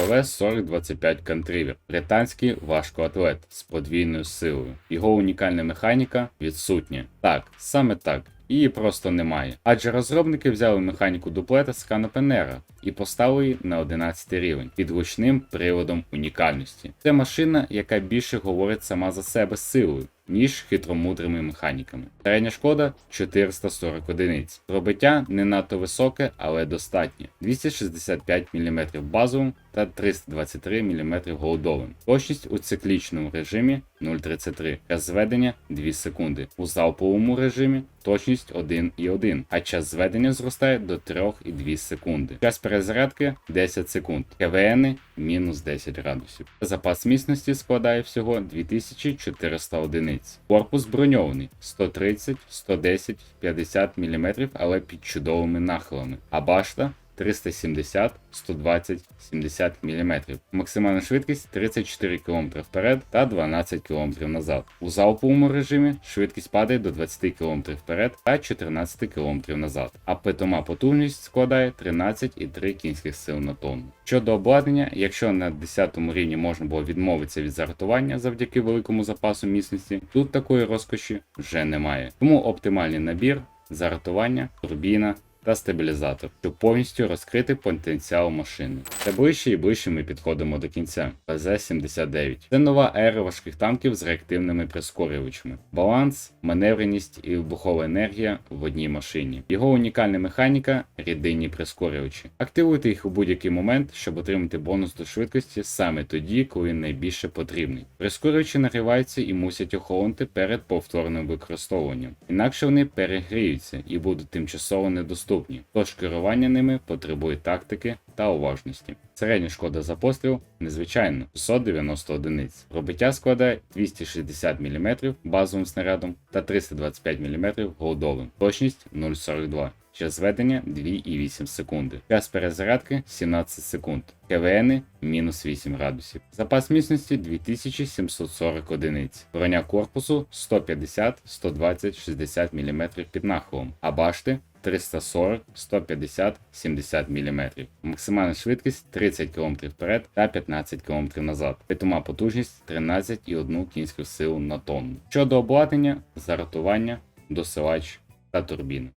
ФВ 4025 Контривер, Британський важкоатлет з подвійною силою. Його унікальна механіка відсутня. Так, саме так. Її просто немає. Адже розробники взяли механіку дуплета з Канопенера і поставили на 11 рівень під гучним приводом унікальності. Це машина, яка більше говорить сама за себе силою, ніж хитромудрими механіками. Середня шкода 440 одиниць. Пробиття не надто високе, але достатнє. 265 мм базовим та 323 мм голдовим. Точність у циклічному режимі 0,33. Час зведення 2 секунди. У залповому режимі точність 1,1, а час зведення зростає до 3,2 секунди. Час перезарядки 10 секунд. КВН мінус 10 градусів. Запас міцності складає всього 2400 одиниць. Корпус броньований 130, 110, 50 мм, але під чудовими нахилами. А башта 370, 120, 70 мм. Максимальна швидкість 34 км вперед та 12 км назад. У залповому режимі швидкість падає до 20 км вперед та 14 км назад, а питома потужність складає 13,3 кінських сил на тонну. Щодо обладнання, якщо на 10 рівні можна було відмовитися від загартування завдяки великому запасу міцності, тут такої розкоші вже немає. Тому оптимальний набір загартування, турбіна та стабілізатор, щоб повністю розкрити потенціал машини. Все ближче і ближче ми підходимо до кінця. ПЗ-79. Це нова ера важких танків з реактивними прискорювачами. Баланс, маневреність і вибухова енергія в одній машині. Його унікальна механіка рідинні прискорювачі. Активуйте їх у будь-який момент, щоб отримати бонус до швидкості саме тоді, коли найбільше потрібний. Прискорювачі нагріваються і мусять охолонути перед повторним використовуванням. Інакше вони перегріються і будуть тимчасово недоступні, тож керування ними потребує тактики та уважності. Середня шкода за постріл незвичайно 690 одиниць. Пробиття складає 260 мм базовим снарядом та 325 мм голдовим. Точність 0,42. Час зведення 2,8 секунди. Час перезарядки 17 секунд. КВН мінус 8 градусів. Запас міцності 2740 одиниць. Броня корпусу 150, 120, 60 мм під нахилом, а башти 340, 150, 70 мм. Максимальна швидкість 30 км вперед та 15 км назад. Питома потужність 13,1 кінську силу на тонну. Щодо обладнання, заратування, досилач та турбіни.